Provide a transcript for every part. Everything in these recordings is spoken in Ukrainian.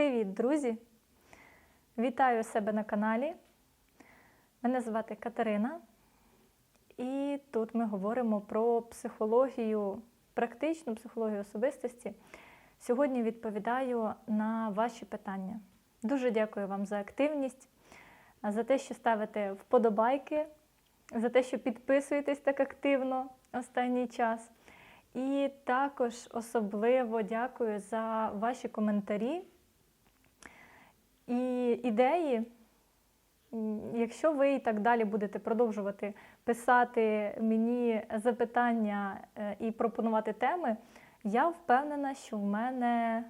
Привіт, друзі! Вітаю себе на каналі. Мене звати Катерина, і тут ми говоримо про психологію, практичну психологію особистості. Сьогодні відповідаю на ваші питання. Дуже дякую вам за активність, за те, що ставите вподобайки, за те, що підписуєтесь так активно останній час. І також особливо дякую за ваші коментарі і ідеї. Якщо ви і так далі будете продовжувати писати мені запитання е, і пропонувати теми, я впевнена, що в мене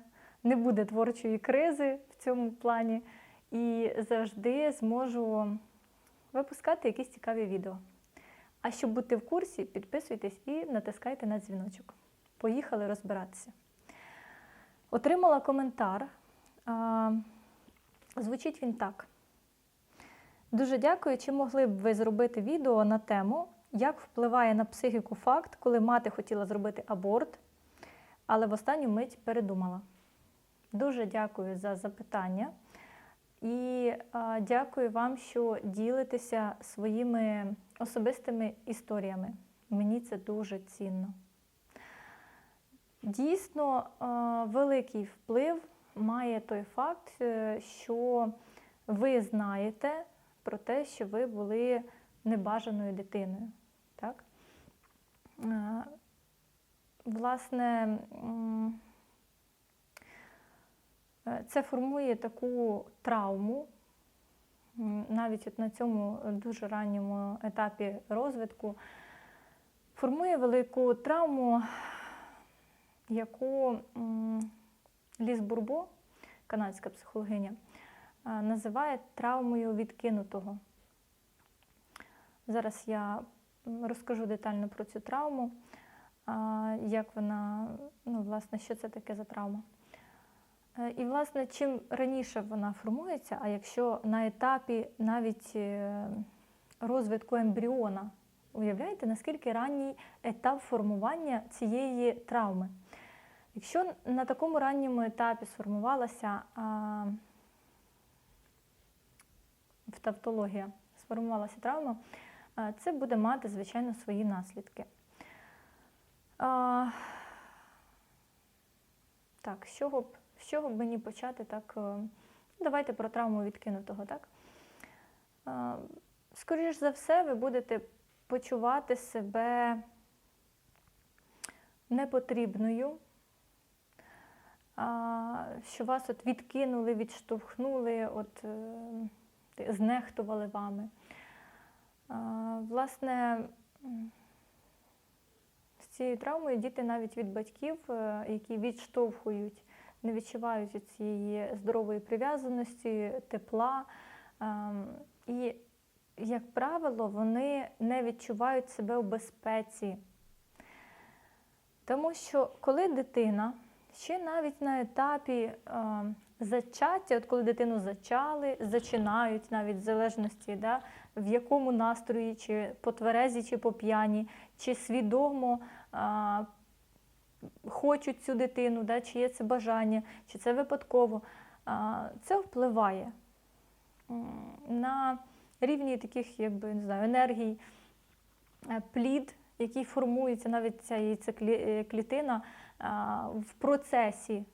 не буде творчої кризи в цьому плані і завжди зможу випускати якісь цікаві відео. А щоб бути в курсі, підписуйтесь і натискайте на дзвіночок. Поїхали розбиратися. Отримала коментар. Звучить він так. Дуже дякую. Чи могли б ви зробити відео на тему, як впливає на психіку факт, коли мати хотіла зробити аборт, але в останню мить передумала. Дуже дякую за запитання. І а, дякую вам, що ділитеся своїми особистими історіями. Мені це дуже цінно. Дійсно, а, великий вплив має той факт, е, що ви знаєте про те, що ви були небажаною дитиною. Так? Е, Власне, е, це формує таку травму, навіть от на цьому дуже ранньому етапі розвитку, формує велику травму, яку м, Ліс Бурбо, канадська психологиня, е, називає травмою відкинутого. Зараз я розкажу детально про цю травму, як вона, ну, власне, що це таке за травма. Е, І, власне, чим раніше вона формується, а якщо на етапі навіть е, розвитку ембріона, уявляєте, наскільки ранній етап формування цієї травми? Якщо на такому ранньому етапі сформувалася а, в тавтологія, сформувалася травма, а, це буде мати, звичайно, свої наслідки. А, так, з чого, б, з чого б мені почати? Так, е, давайте про травму відкинутого. Так? А, скоріш за все, ви будете почувати себе непотрібною що вас от відкинули, відштовхнули, от, е, знехтували вами. Власне, з цією травмою діти навіть від батьків, е, які відштовхують, не відчувають цієї здорової прив'язаності, тепла. Ем, І, як правило, вони не відчувають себе у безпеці. Тому що коли дитина ще навіть на етапі е, зачаття, от коли дитину зачали, зачинають навіть в залежності, да, в якому настрої, чи по тверезі, чи по п'яні, чи свідомо е, хочуть цю дитину, да, чи є це бажання, чи це випадково, е, це впливає на рівні таких, якби не знаю, енергій, е, плід, який формується, навіть ця яйцеклітина а, в процесі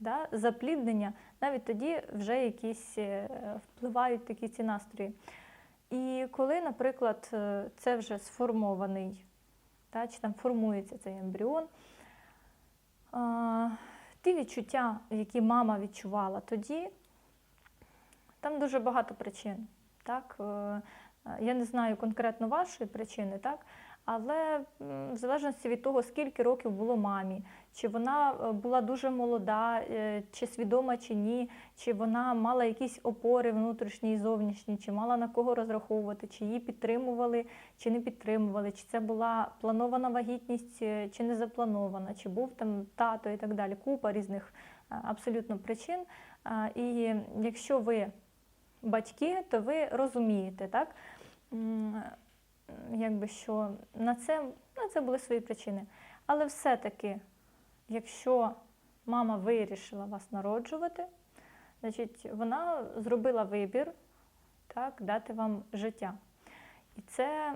да, запліднення, навіть тоді вже якісь е, впливають такі ці настрої. І коли, наприклад, е, це вже сформований, та, чи там формується цей ембріон, ті відчуття, які мама відчувала тоді, там дуже багато причин. Так? Е, Я не знаю конкретно вашої причини, так? Але в залежності від того, скільки років було мамі, чи вона е, була дуже молода, е, чи свідома, чи ні, чи вона мала якісь опори внутрішні і зовнішні, чи мала на кого розраховувати, чи її підтримували, чи не підтримували, чи це була планована вагітність, е, чи не запланована, чи був там тато і так далі. Купа різних абсолютно причин. І якщо ви батьки, то ви розумієте, так? Якби що на це, на це були свої причини. Але все-таки, якщо мама вирішила вас народжувати, Значить, вона зробила вибір так, дати вам життя. І це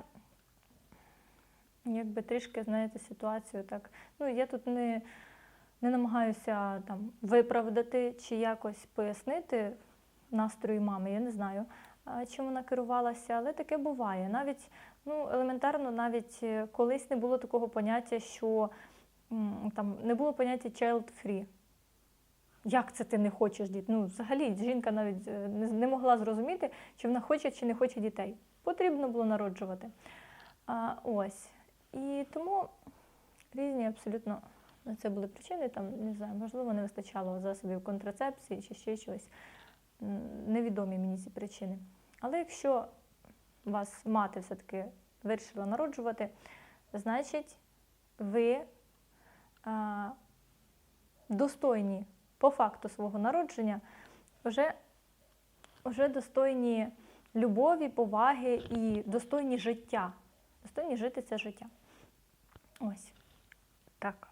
якби трішки, знаєте, ситуацію так. Ну, я тут не, не намагаюся там виправдати чи якось пояснити настрої мами, я не знаю, чим вона керувалася, але таке буває. Навіть ну, елементарно, навіть е, колись не було такого поняття, що там не було поняття child free. Як це ти не хочеш дітей? Ну, взагалі, жінка навіть е, не, могла зрозуміти, чи вона хоче чи не хоче дітей. Потрібно було народжувати. А, ось. І тому різні абсолютно це були причини. Там, не знаю, можливо, не вистачало засобів контрацепції чи ще чогось. Невідомі мені ці причини. Але якщо вас мати все-таки вирішила народжувати, значить ви а, достойні по факту свого народження, вже, вже достойні любові, поваги і достойні життя. Достойні жити це життя. Ось. Так.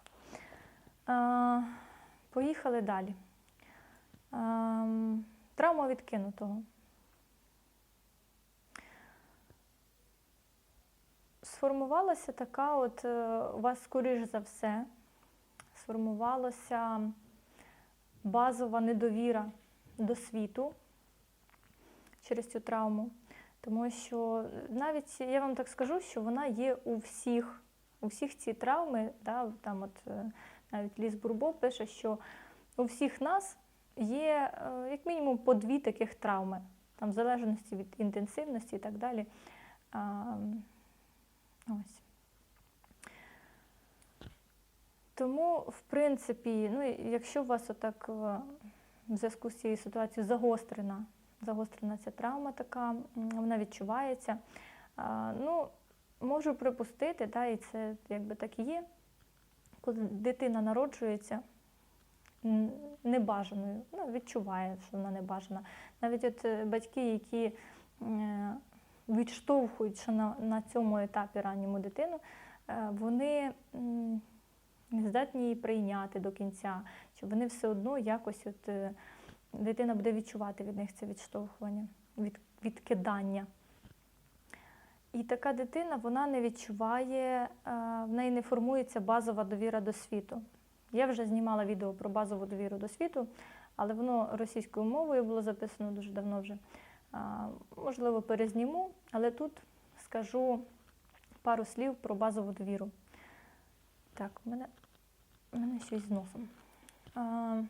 А, поїхали далі. Травма відкинутого. Сформувалася така, от е, у вас, скоріш за все, сформувалася базова недовіра до світу через цю травму. Тому що навіть я вам так скажу, що вона є у всіх, у всіх ці травми, да, там от е, навіть Ліс Бурбо пише, що у всіх нас є е, як мінімум по дві таких травми, там в залежності від інтенсивності і так далі. Ось. Тому, в принципі, ну, якщо у вас отак в зв'язку з цією ситуацією загострена, загострена ця травма така, вона відчувається, ну, можу припустити, та, і це якби так і є, коли дитина народжується небажаною, ну, відчуває, що вона небажана. Навіть от е, батьки, які відштовхують ще на, на цьому етапі ранньому дитину, е, вони не здатні її прийняти до кінця, що вони все одно якось от, е, дитина буде відчувати від них це відштовхування, від, відкидання. І така дитина вона не відчуває, е, в неї не формується базова довіра до світу. Я вже знімала відео про базову довіру до світу, але воно російською мовою було записано дуже давно вже. Можливо, перезніму, але тут скажу пару слів про базову довіру. Так, в мене, в мене щось з носом. А,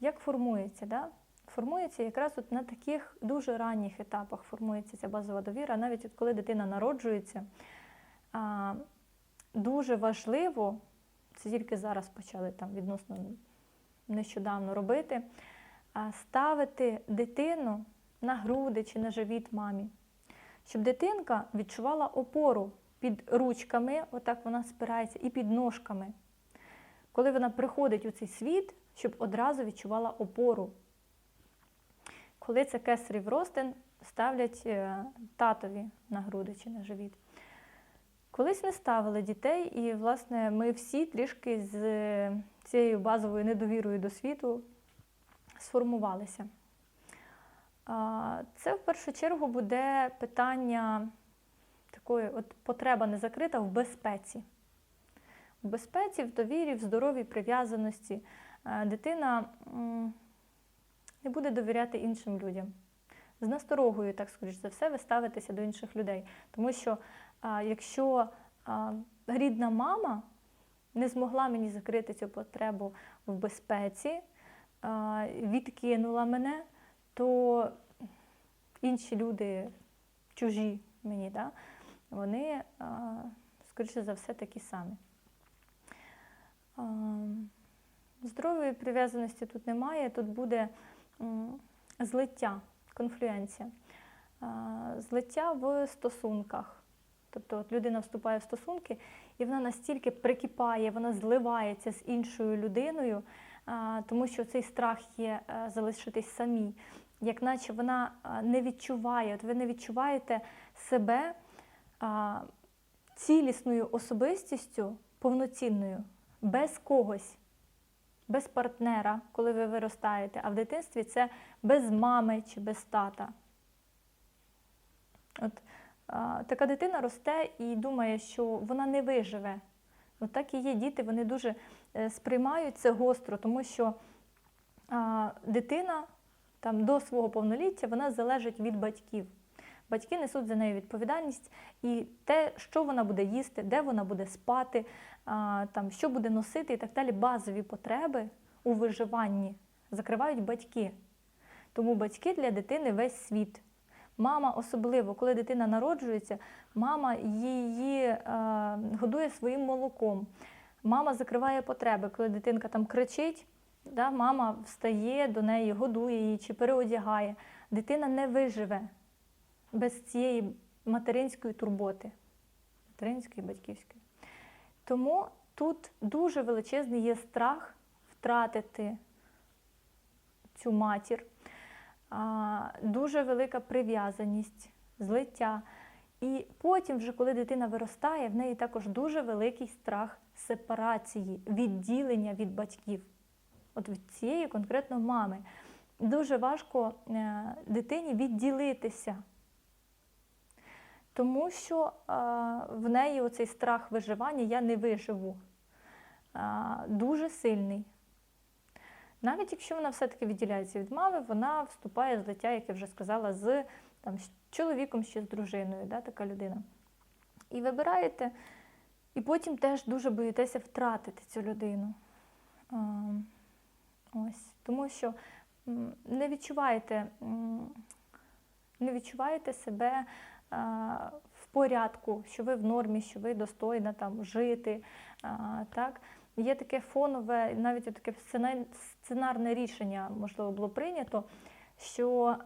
Як формується? Да? Формується якраз от на таких дуже ранніх етапах формується ця базова довіра, навіть от коли дитина народжується. А, Дуже важливо, це тільки зараз почали там відносно нещодавно робити, ставити дитину на груди чи на живіт мамі, щоб дитинка відчувала опору під ручками, отак вона спирається, і під ножками. Коли вона приходить у цей світ, щоб одразу відчувала опору. Коли це кесарів ростин, ставлять е, татові на груди чи на живіт. Колись не ставили дітей, і, власне, ми всі трішки з е, цією базовою недовірою до світу сформувалися. Це в першу чергу буде питання такої от потреба не закрита в безпеці. В безпеці, в довірі, в здоровій прив'язаності. Е, Дитина не буде довіряти іншим людям. З насторогою, так скоріш за все, ви ставитеся до інших людей. Тому що якщо рідна мама не змогла мені закрити цю потребу в безпеці, відкинула мене, то інші люди, чужі мені, да, вони, скоріше за все, такі самі. Здорової прив'язаності тут немає, тут буде злиття, конфлюенція, злиття в стосунках. Тобто от людина вступає в стосунки, і вона настільки прикипає, вона зливається з іншою людиною, тому що цей страх є залишитись самій, як наче вона не відчуває, от ви не відчуваєте себе цілісною особистістю, повноцінною, без когось, без партнера, коли ви виростаєте, а в дитинстві це без мами чи без тата. От така дитина росте і думає, що вона не виживе. От так і є діти, вони дуже е, сприймають це гостро, тому що дитина там, до свого повноліття вона залежить від батьків. Батьки несуть за нею відповідальність і те, що вона буде їсти, де вона буде спати, там, що буде носити і так далі. Базові потреби у виживанні закривають батьки. Тому батьки для дитини весь світ. Мама особливо, коли дитина народжується, мама її е, годує своїм молоком. Мама закриває потреби, коли дитинка там кричить, да, мама встає до неї, годує її чи переодягає. Дитина не виживе без цієї материнської турботи, материнської батьківської. Тому тут дуже величезний є страх втратити цю матір, дуже велика прив'язаність, злиття. І потім, вже коли дитина виростає, в неї також дуже великий страх сепарації, відділення від батьків. От від цієї конкретно мами. Дуже важко е, дитині відділитися, тому що е, в неї оцей страх виживання я не виживу. Е, дуже сильний. Навіть якщо вона все-таки відділяється від мами, вона вступає в злиття, як я вже сказала, з там, з чоловіком чи з дружиною, да, така людина. І вибираєте, і потім теж дуже боїтеся втратити цю людину. Ось. Тому що не відчуваєте, не відчуваєте себе в порядку, що ви в нормі, що ви достойна там жити. Так? Є таке фонове, навіть таке сценарне рішення, можливо, було прийнято, що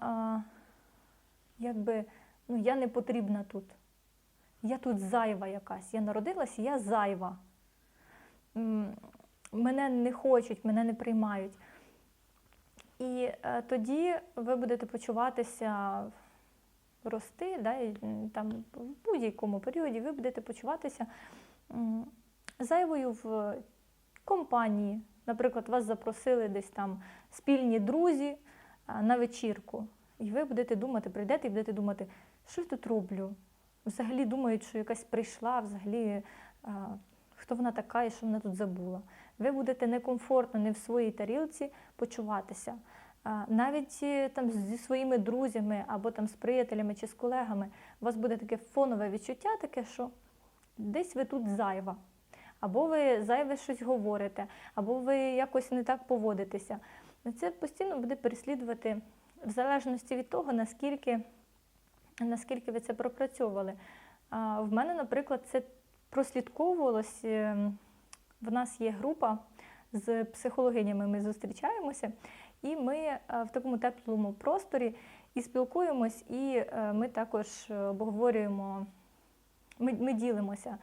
якби ну, я не потрібна тут. Я тут зайва якась. Я народилась, я зайва. Мене не хочуть, мене не приймають. І е, тоді ви будете почуватися рости, да, і, там, в будь-якому періоді ви будете почуватися зайвою в компанії. Наприклад, вас запросили десь там спільні друзі а, на вечірку. І ви будете думати, прийдете і будете думати, що я тут роблю? Взагалі думають, що якась прийшла, взагалі, хто вона така і що вона тут забула. Ви будете некомфортно не в своїй тарілці почуватися. Навіть е, там зі своїми друзями або там з приятелями чи з колегами у вас буде таке фонове відчуття, таке, що десь ви тут зайва. Або ви зайве щось говорите, або ви якось не так поводитеся. Це постійно буде переслідувати в залежності від того, наскільки, наскільки ви це пропрацьовували. В мене, наприклад, це прослідковувалось. е, В нас є група з психологинями, ми зустрічаємося, і ми е, в такому теплому просторі і спілкуємось, і е, ми також обговорюємо. Ми, ми ділимося.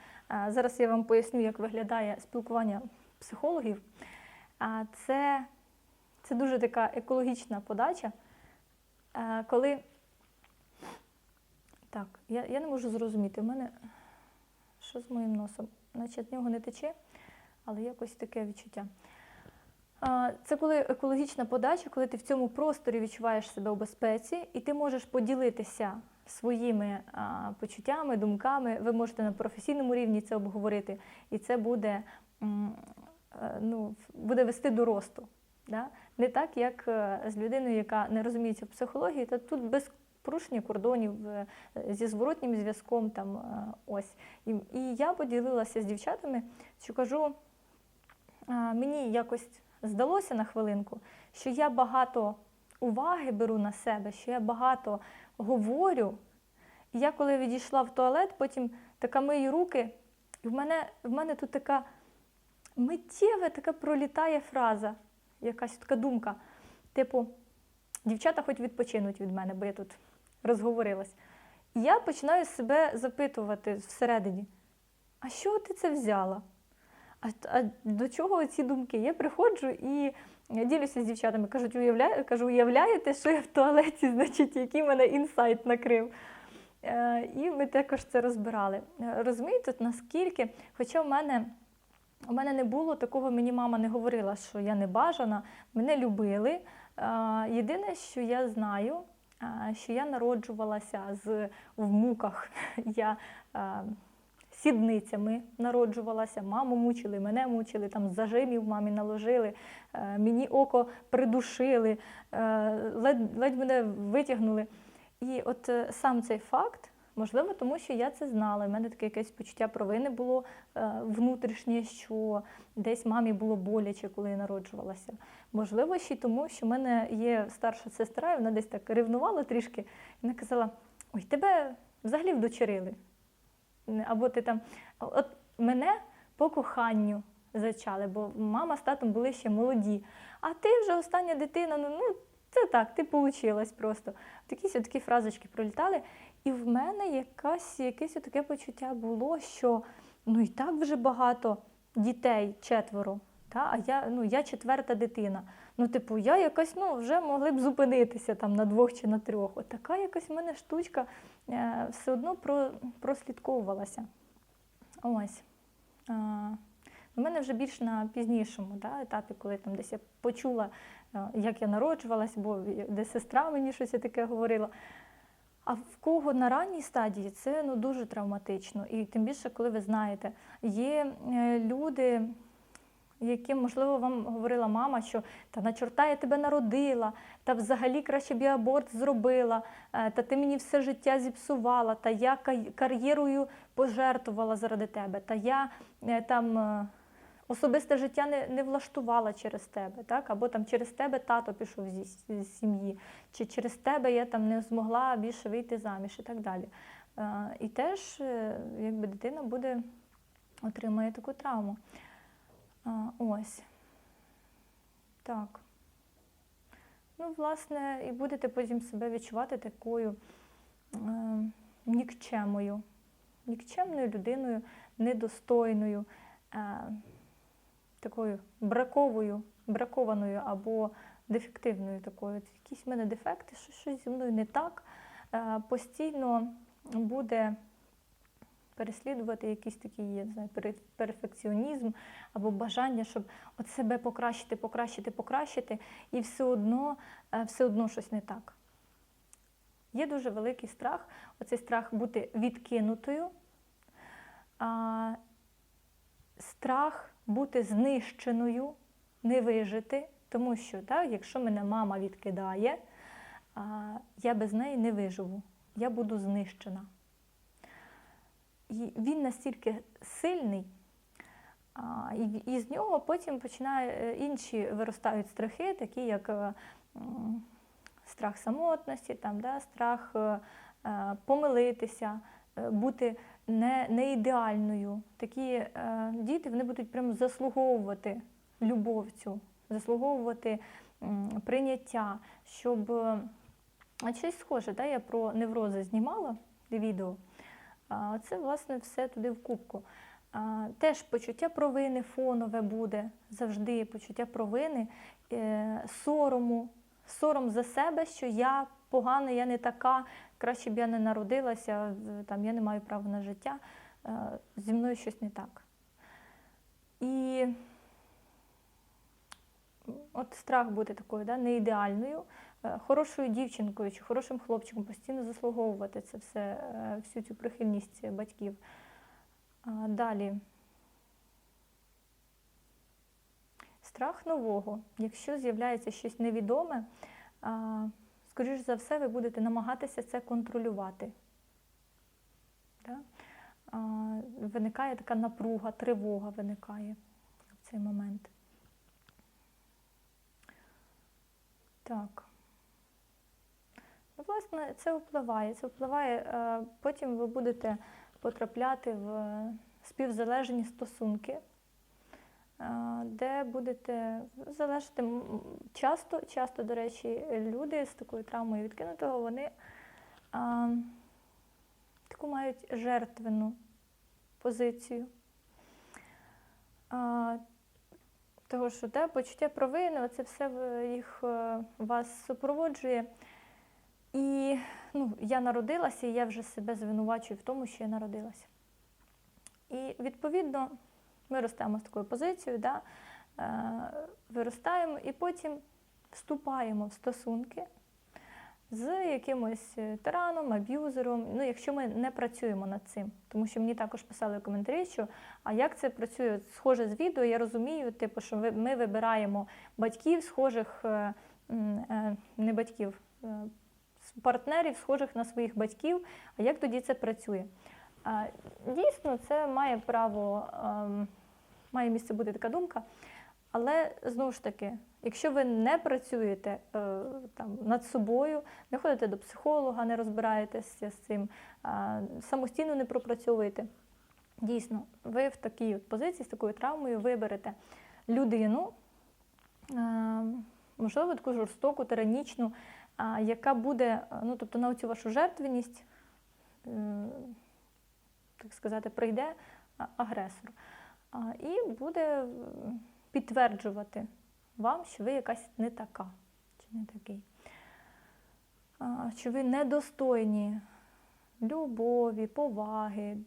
Зараз я вам поясню, як виглядає спілкування психологів. Це, це дуже така екологічна подача, коли. Так, я, я не можу зрозуміти, у мене що з моїм носом? Наче з нього не тече, але якось таке відчуття. Це коли екологічна подача, коли ти в цьому просторі відчуваєш себе у безпеці, і ти можеш поділитися своїми почуттями, думками. Ви можете на професійному рівні це обговорити, і це буде, е, ну, буде вести до росту. Да? Не так, як е, з людиною, яка не розуміється в психології, то тут без порушення кордонів е, зі зворотнім зв'язком. Там, е, ось. І, і я поділилася з дівчатами, що кажу, мені якось здалося на хвилинку, що я багато уваги беру на себе, що я багато говорю. І я коли відійшла в туалет, потім така мию руки, і в мене, в мене тут така миттєва, така пролітає фраза, якась така думка. Типу, дівчата хоч відпочинуть від мене, бо я тут розговорилась. Я починаю себе запитувати всередині, а що ти це взяла? А, а до чого ці думки? Я приходжу і ділюся з дівчатами, кажуть, уявляє, кажу, уявляєте, що я в туалеті, значить, який мене інсайт накрив. Е, і ми також це розбирали. Е, Розумієте, наскільки, хоча в мене у мене не було такого, мені мама не говорила, що я не бажана, мене любили. Єдине, що я знаю, що я народжувалася з, в муках. Я сідницями народжувалася, маму мучили, мене мучили, там зажимів мамі наложили, е, мені око придушили, е, ледь, ледь мене витягнули. І от е, сам цей факт, можливо, тому що я це знала. У мене таке якесь почуття провини було е, внутрішнє, що десь мамі було боляче, коли я народжувалася. Можливо, ще й тому, що в мене є старша сестра, і вона десь так ревнувала трішки, і вона казала: ой, тебе взагалі вдочерили. Або ти там, от мене по коханню зачали, бо мама з татом були ще молоді. А ти вже остання дитина, ну, ну це так, ти получилась просто. Такі такі фразочки пролітали. І в мене якась, якесь таке почуття було, що ну і так вже багато дітей, четверо. Та? А я, ну, я четверта дитина. Ну, типу, я якась ну, вже могли б зупинитися там на двох чи на трьох. От така якась в мене штучка е, все одно про, прослідковувалася. Ось. А, у мене вже більш на пізнішому да, етапі, коли там десь я почула, е, як я народжувалася, бо де сестра мені щось таке говорила. А в кого на ранній стадії це ну, дуже травматично. І тим більше, коли ви знаєте, є е, люди, яким, можливо, вам говорила мама, що та на чорта я тебе народила, та взагалі краще б я аборт зробила, е, та ти мені все життя зіпсувала, та я кар'єрою пожертвувала заради тебе, та я е, там. Е, Особисте життя не, не влаштувала через тебе, так? або там через тебе тато пішов зі, сім'ї, чи через тебе я там не змогла більше вийти заміж і так далі. Е, і теж е, якби дитина буде отримає таку травму. А, ось. Так. Ну, власне, і будете потім себе відчувати такою е, нікчемою, нікчемною людиною, недостойною, е, такою браковою, бракованою або дефективною такою. Якісь в мене дефекти, що щось зі мною не так. Е, постійно буде переслідувати якийсь такий я не знаю, перфекціонізм або бажання, щоб от себе покращити, покращити, покращити, і все одно, е, все одно щось не так. Є дуже великий страх, оцей страх бути відкинутою, а, страх бути знищеною, не вижити, тому що так, якщо мене мама відкидає, я без неї не виживу, я буду знищена. І він настільки сильний, і, з нього потім починає е, інші виростають страхи, такі як е, страх самотності, там, да, страх е, помилитися, бути не, не ідеальною. Такі е, діти вони будуть прямо заслуговувати любов цю, заслуговувати м, прийняття, щоб е, а щось схоже, да, я про неврози знімала відео. А, Це, власне, все туди в кубку. А, Теж почуття провини фонове буде завжди, почуття провини, е, сорому, сором за себе, що я погана, я не така, краще б я не народилася, там, я не маю права на життя, е, зі мною щось не так. І от страх бути такою, да, неідеальною, е, хорошою дівчинкою чи хорошим хлопчиком, постійно заслуговувати це все, е, всю цю прихильність батьків. Далі. Страх нового. Якщо з'являється щось невідоме, скоріш за все, ви будете намагатися це контролювати. Да? Виникає така напруга, тривога виникає в цей момент. Так. Ну, власне, це впливає. Це впливає. е, Потім ви будете потрапляти в співзалежні стосунки, де будете залежати часто, часто, до речі, люди з такою травмою відкинутого, вони а, таку мають жертвену позицію. А, того, що те, почуття провини, це все їх е, вас супроводжує. І ну, я народилася, і я вже себе звинувачую в тому, що я народилася. І відповідно Ми ростемо з такою позицією, да? е, виростаємо і потім вступаємо в стосунки з якимось е, тираном, аб'юзером, ну, якщо ми не працюємо над цим. Тому що мені також писали коментарі, що а як це працює? Схоже з відео, я розумію, типу, що ми вибираємо батьків, схожих, е, не батьків, партнерів, схожих на своїх батьків. А як тоді це працює? Дійсно, це має право, ем, має місце бути така думка. Але знову ж таки, якщо ви не працюєте е, там, над собою, не ходите до психолога, не розбираєтеся з цим, самостійно не пропрацьовуєте, дійсно, ви в такій позиції з такою травмою виберете людину, е, можливо, таку жорстоку, тиранічну, яка буде, е, ну, тобто на цю вашу жертвеність, так сказати, прийде агресор. І буде підтверджувати вам, що ви якась не така, чи не такий. Що ви недостойні любові, поваги,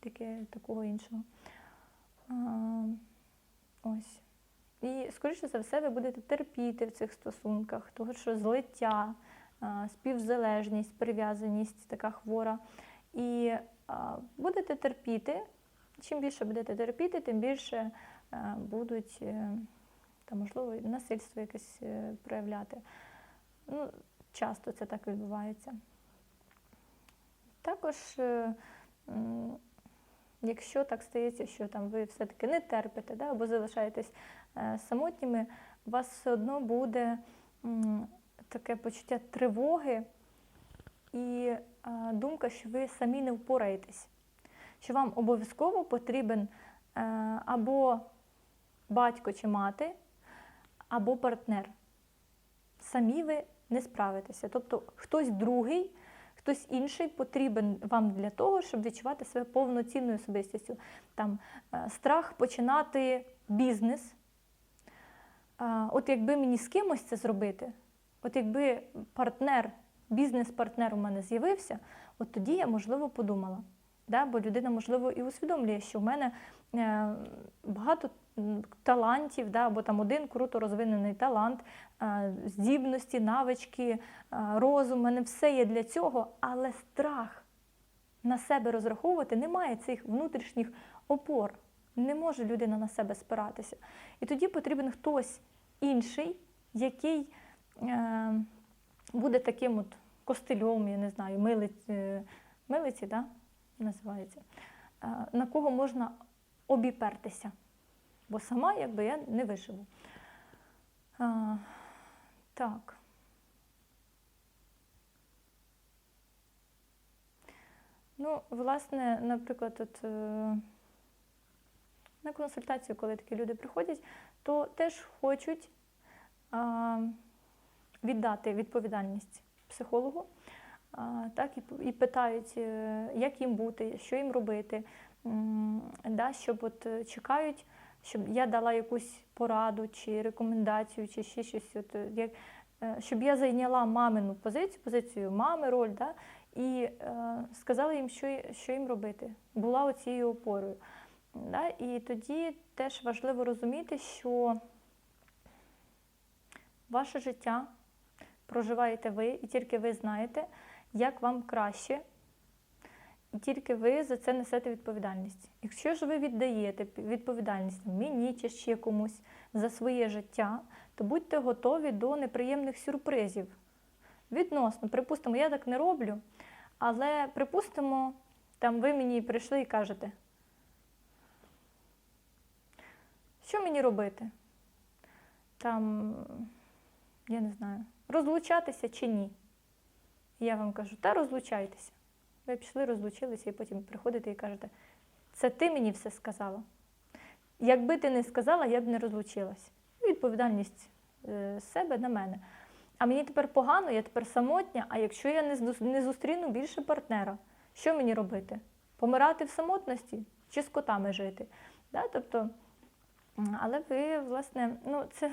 таке, такого іншого. Ось. І, скоріше за все, ви будете терпіти в цих стосунках, того, що злиття, співзалежність, прив'язаність така хвора. І будете терпіти. Чим більше будете терпіти, тим більше е, будуть е, та, можливо, насильство якесь е, проявляти. Ну, часто це так відбувається. Також, якщо так стається, що там ви все-таки не терпите, да, або залишаєтесь самотніми, у вас все одно буде таке почуття тривоги і думка, що ви самі не впораєтесь, що вам обов'язково потрібен е, або батько чи мати, або партнер. Самі ви не справитеся. Тобто хтось другий, хтось інший потрібен вам для того, щоб відчувати себе повноцінною особистістю. Там е, страх починати бізнес. От якби мені з кимось це зробити, от якби партнер, бізнес-партнер у мене з'явився, от тоді я, можливо, подумала. Да? Бо людина, можливо, і усвідомлює, що в мене е, багато талантів, да? або там один круто розвинений талант, е, здібності, навички, е, розум, у мене все є для цього, але страх на себе розраховувати немає цих внутрішніх опор. Не може людина на себе спиратися. І тоді потрібен хтось інший, який буде таким от костильом, я не знаю, милиць, милиці, да? Називається, е, на кого можна обіпертися. Бо сама якби я не виживу. А, так. Ну, власне, наприклад, от, е, на консультацію, коли такі люди приходять, то теж хочуть а, віддати відповідальність психологу, так, і, питають, е, як їм бути, що їм робити, да, щоб от е, чекають, щоб я дала якусь пораду чи рекомендацію, чи ще щось, от, е, як, щоб я зайняла мамину позицію, позицію мами, роль, да, і сказала їм, що, що їм робити, була оцією опорою. Да? І тоді теж важливо розуміти, що ваше життя проживаєте ви, і тільки ви знаєте, як вам краще, і тільки ви за це несете відповідальність. Якщо ж ви віддаєте відповідальність мені чи ще комусь за своє життя, то будьте готові до неприємних сюрпризів. Відносно, припустимо, я так не роблю, але припустимо, там ви мені прийшли і кажете, що мені робити? Там, я не знаю, розлучатися чи ні? І я вам кажу, та розлучайтеся. Ви пішли, розлучилися, і потім приходите і кажете, це ти мені все сказала. Якби ти не сказала, я б не розлучилась. Відповідальність е, себе на мене. А мені тепер погано, я тепер самотня, а якщо я не, зустріну більше партнера, що мені робити? Помирати в самотності чи з котами жити? Да? Тобто, але ви, власне, ну це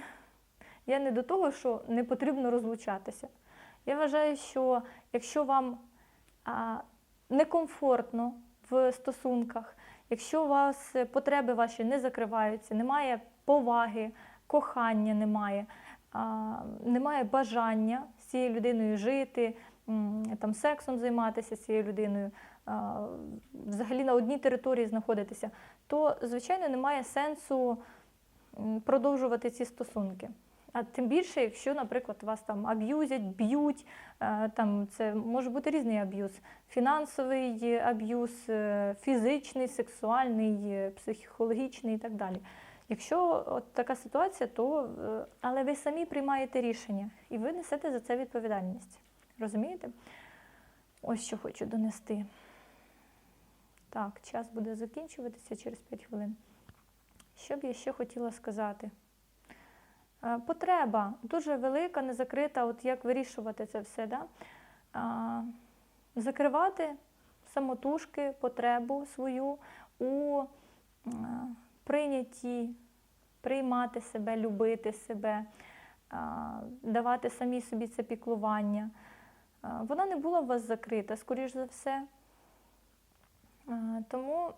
я не до того, що не потрібно розлучатися. Я вважаю, що якщо вам а, некомфортно в стосунках, якщо у вас е, потреби ваші не закриваються, немає поваги, кохання немає, а, немає бажання з цією людиною жити, там сексом займатися з цією людиною, а, взагалі на одній території знаходитися, то звичайно немає сенсу продовжувати ці стосунки. А тим більше, якщо, наприклад, вас там аб'юзять, б'ють, е, там це може бути різний аб'юз: фінансовий аб'юз, е, фізичний, сексуальний, е, психологічний і так далі. Якщо от така ситуація, то але ви самі приймаєте рішення і ви несете за це відповідальність. Розумієте? Ось що хочу донести. Так, час буде закінчуватися через 5 хвилин. Що б я ще хотіла сказати? Е, Потреба дуже велика, не закрита, от як вирішувати це все. Да? А, Закривати самотужки потребу свою у е, прийнятті, приймати себе, любити себе, давати самі собі це піклування. Вона не була у вас закрита, скоріш за все. Тому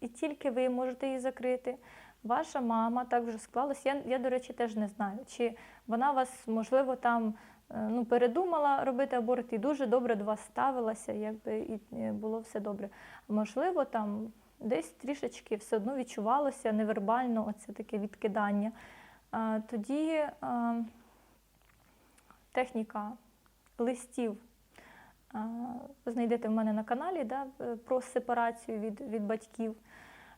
і тільки ви можете її закрити. Ваша мама так вже склалась. Я, я, до речі, теж не знаю, чи вона вас, можливо, там е, ну, передумала робити аборт і дуже добре до вас ставилася, якби і е, було все добре. Можливо, там десь трішечки все одно відчувалося невербально оце таке відкидання. Тоді техніка листів ви знайдете в мене на каналі да, е, про сепарацію від, від батьків.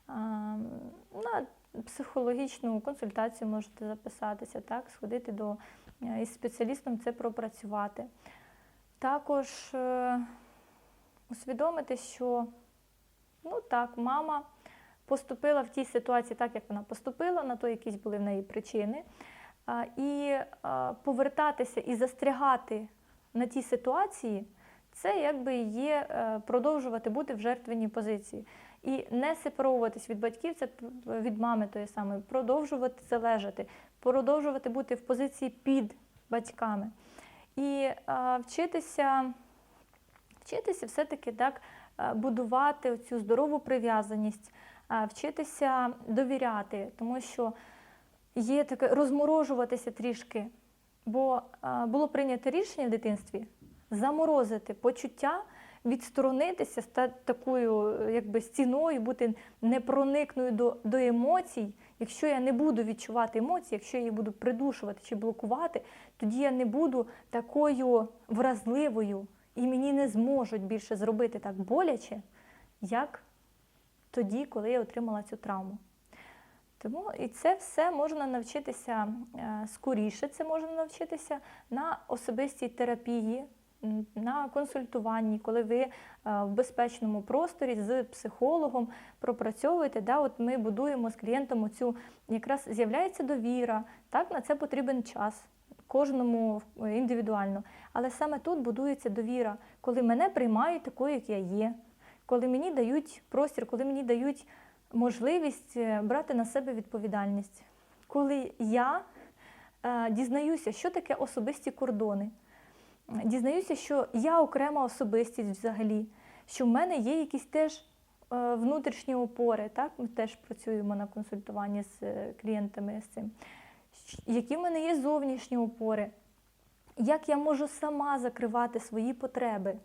А, На психологічну консультацію можете записатися, так, сходити до е, із спеціалістом це пропрацювати. Також е, усвідомити, що ну так, мама поступила в тій ситуації так, як вона поступила, на то якісь були в неї причини. І повертатися і застрягати на тій ситуації, це якби є е, продовжувати бути в жертвенній позиції. І не сепаровуватись від батьків, це від мами тої самої, продовжувати залежати, продовжувати бути в позиції під батьками. І а, вчитися, вчитися все-таки так будувати цю здорову прив'язаність, вчитися довіряти, тому що є таке розморожуватися трішки, бо а, було прийнято рішення в дитинстві заморозити почуття, відсторонитися, стати такою е, якби стіною, бути непроникною до, до емоцій. Якщо я не буду відчувати емоції, якщо я їх буду придушувати чи блокувати, тоді я не буду такою вразливою і мені не зможуть більше зробити так боляче, як тоді, коли я отримала цю травму. Тому і це все можна навчитися е, скоріше, це можна навчитися на особистій терапії, на консультуванні, коли ви е, в безпечному просторі з психологом пропрацьовуєте. Да, от ми будуємо з клієнтом цю якраз з'являється довіра, так на це потрібен час. Кожному індивідуально. Але саме тут будується довіра, коли мене приймають такою, як я є, коли мені дають простір, коли мені дають можливість е, брати на себе відповідальність, коли я е, дізнаюся, що таке особисті кордони, дізнаюся, що я окрема особистість взагалі, що в мене є якісь теж е, внутрішні опори. Так? Ми теж працюємо на консультуванні з е, клієнтами з цим. Які в мене є зовнішні опори, як я можу сама закривати свої потреби,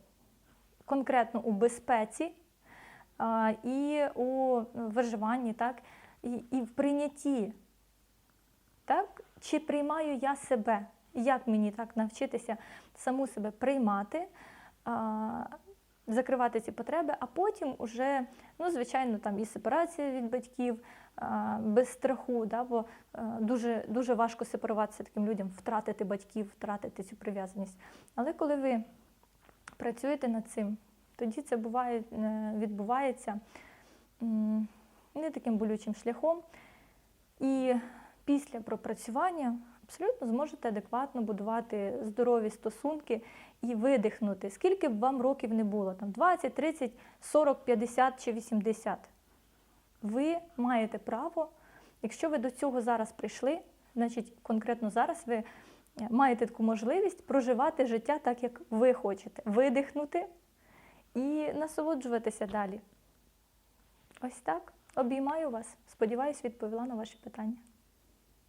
конкретно у безпеці і у виживанні, так, і, і в прийнятті. Так? Чи приймаю я себе? Як мені так навчитися саму себе приймати, закривати ці потреби, а потім уже, ну, звичайно, там і сепарація від батьків без страху, да, бо дуже, дуже важко сепаруватися таким людям, втратити батьків, втратити цю прив'язаність. Але коли ви працюєте над цим, тоді це буває, е, відбувається не таким болючим шляхом. І після пропрацювання абсолютно зможете адекватно будувати здорові стосунки і видихнути, скільки б вам років не було, там 20, 30, 40, 50 чи 80. Ви маєте право, якщо ви до цього зараз прийшли, значить конкретно зараз ви е, маєте таку можливість проживати життя так, як ви хочете, видихнути і насолоджуватися далі. Ось так. Обіймаю вас. Сподіваюсь, відповіла на ваші питання.